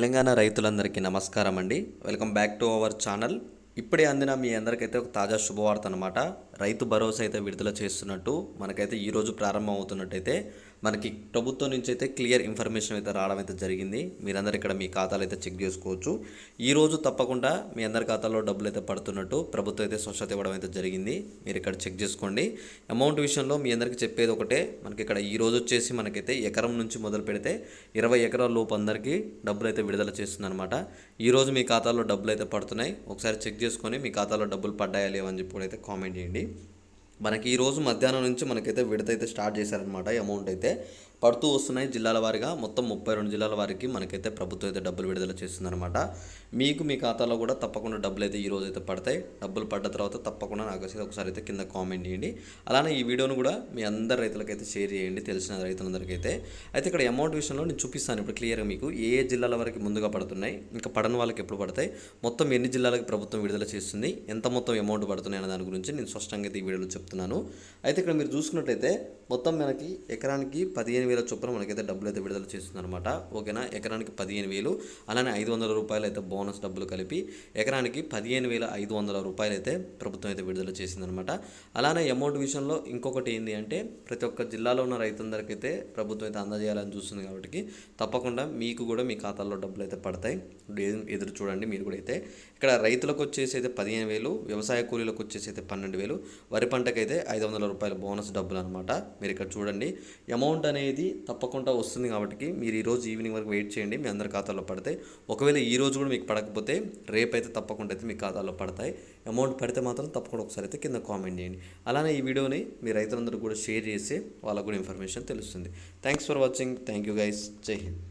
తెలంగాణ రైతులందరికీ నమస్కారం అండి welcome back to our channel. ఇప్పుడే అందిన మీ అందరికైతే ఒక తాజా శుభవార్త అనమాట రైతు భరోసా అయితే విడుదల చేస్తున్నట్టు మనకైతే ఈరోజు ప్రారంభం అవుతున్నట్టయితే మనకి ప్రభుత్వం నుంచి అయితే క్లియర్ ఇన్ఫర్మేషన్ అయితే రావడం అయితే జరిగింది. మీరందరూ ఇక్కడ మీ ఖాతాలు అయితే చెక్ చేసుకోవచ్చు. ఈరోజు తప్పకుండా మీ అందరి ఖాతాలో డబ్బులు అయితే పడుతున్నట్టు ప్రభుత్వం అయితే స్వచ్ఛత ఇవ్వడం అయితే జరిగింది. మీరు ఇక్కడ చెక్ చేసుకోండి. అమౌంట్ విషయంలో మీ అందరికీ చెప్పేది ఒకటే మనకి ఇక్కడ ఈ రోజు వచ్చేసి మనకైతే ఎకరం నుంచి మొదలు పెడితే ఇరవై ఎకరాల లోపు అందరికీ డబ్బులు అయితే విడుదల చేస్తుందన్నమాట. ఈరోజు మీ ఖాతాలో డబ్బులు అయితే పడుతున్నాయి. ఒకసారి చెక్ చేసుకొని మీ ఖాతాలో డబ్బులు పడ్డాయా లేవని చెప్పి కూడా అయితే కామెంట్ చేయండి. మనకి ఈరోజు మధ్యాహ్నం నుంచి మనకైతే విడత అయితే స్టార్ట్ చేశారనమాట అమౌంట్ అయితే. పడుతూ వస్తున్నాయి జిల్లాల వారీగా. మొత్తం ముప్పై రెండు జిల్లాల వారికి మనకైతే ప్రభుత్వం అయితే డబ్బులు విడుదల చేస్తుందన్నమాట మీకు మీ ఖాతాలో కూడా తప్పకుండా డబ్బులు అయితే ఈ రోజు అయితే పడతాయి. డబ్బులు పడ్డ తర్వాత తప్పకుండా నాకు ఒకసారి అయితే కింద కామెంట్ చేయండి. అలానే ఈ వీడియోను కూడా మీ అందరు రైతులకైతే షేర్ చేయండి. తెలిసిన రైతులందరికీ అయితే అయితే ఇక్కడ అమౌంట్ విషయంలో నేను చూపిస్తాను ఇప్పుడు క్లియర్గా మీకు. ఏ ఏ జిల్లాల వరకు ముందుగా పడుతున్నాయి? ఇంకా పడని వాళ్ళకి ఎప్పుడు పడతాయి? మొత్తం ఎన్ని జిల్లాలకు ప్రభుత్వం విడుదల చేస్తుంది? ఎంత మొత్తం అమౌంట్ పడుతున్నాయి అనే దాని గురించి నేను స్పష్టంగా అయితే ఈ వీడియోలో చెప్తున్నాను. అయితే ఇక్కడ మీరు చూసుకున్నట్లయితే మొత్తం మనకి ఎకరానికి పదిహేను వేల చొప్పున మనకైతే డబ్బులు అయితే విడుదల చేస్తుందన్నమాట. ఓకేనా? ఎకరానికి పదిహేను వేలు. అలానే ఐదు వందల రూపాయలు అయితే బోనస్ డబ్బులు కలిపి ఎకరానికి పదిహేను వేల ఐదు వందల రూపాయలు అయితే ప్రభుత్వం అయితే విడుదల చేసిందనమాట అలానే అమౌంట్ విషయంలో ఇంకొకటి ఏంటి అంటే ప్రతి ఒక్క జిల్లాలో ఉన్న రైతులందరికీ అయితే ప్రభుత్వం అయితే అందజేయాలని చూస్తుంది కాబట్టి తప్పకుండా మీకు కూడా మీ ఖాతాల్లో డబ్బులు అయితే పడతాయి ఎదురు చూడండి మీరు కూడా అయితే. ఇక్కడ రైతులకు వచ్చేసి అయితే పదిహేను వేలు వ్యవసాయ కూలీలకు వచ్చేసి అయితే పన్నెండు వేలు వరి పంటకైతే ఐదు వందల రూపాయల బోనస్ డబ్బులు అనమాట మీరు ఇక్కడ చూడండి. అమౌంట్ అనేది తప్పకుండా వస్తుంది కాబట్టి మీరు ఈ రోజు ఈవినింగ్ వరకు వెయిట్ చేయండి మీ అందరి ఖాతాలో పడతాయి. ఒకవేళ ఈ రోజు కూడా మీకు పడకపోతే రేపైతే తప్పకుండా అయితే మీ ఖాతాలో పడతాయి. అమౌంట్ పడితే మాత్రం తప్పకుండా ఒకసారి అయితే కింద కామెంట్ చేయండి. అలానే ఈ వీడియోని మీ రైతులందరూ కూడా షేర్ చేసి వాళ్ళకు కూడా ఇన్ఫర్మేషన్ తెలుస్తుంది. Thanks for watching. Thank you guys. Jai Hind.